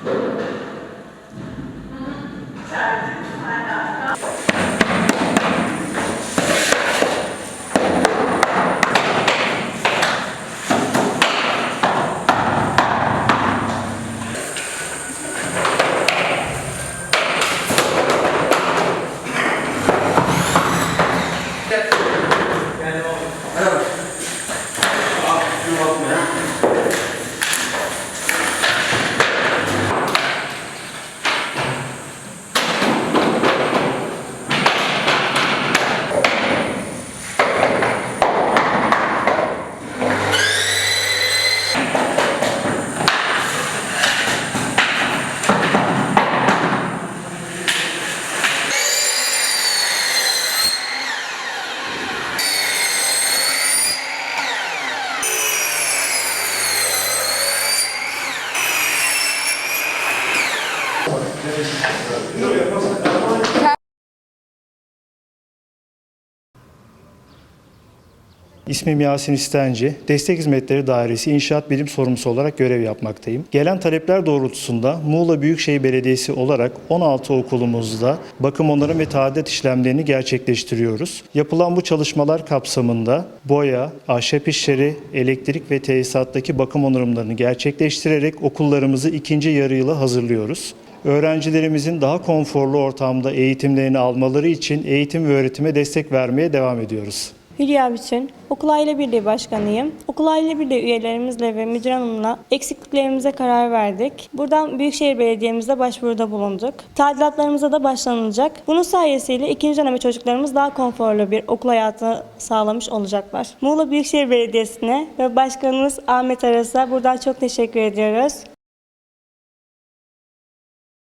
Hello. Hello. Oh, you want me? İsmim Yasin İstenci. Destek Hizmetleri Dairesi İnşaat Bilim Sorumlusu olarak görev yapmaktayım. Gelen talepler doğrultusunda Muğla Büyükşehir Belediyesi olarak 16 okulumuzda bakım onarım ve tadilat işlemlerini gerçekleştiriyoruz. Yapılan bu çalışmalar kapsamında boya, ahşap işleri, elektrik ve tesisattaki bakım onarımlarını gerçekleştirerek okullarımızı ikinci yarı yıla hazırlıyoruz. Öğrencilerimizin daha konforlu ortamda eğitimlerini almaları için eğitim ve öğretime destek vermeye devam ediyoruz. Hülya Bütün, Okul Aile Birliği Başkanıyım. Okul Aile Birliği üyelerimizle ve müdür hanımla eksikliklerimize karar verdik. Buradan Büyükşehir Belediye'mize başvuruda bulunduk. Tadilatlarımıza da başlanılacak. Bunun sayesiyle ikinci döneme çocuklarımız daha konforlu bir okul hayatı sağlamış olacaklar. Muğla Büyükşehir Belediyesi'ne ve Başkanımız Ahmet Aras'a buradan çok teşekkür ediyoruz.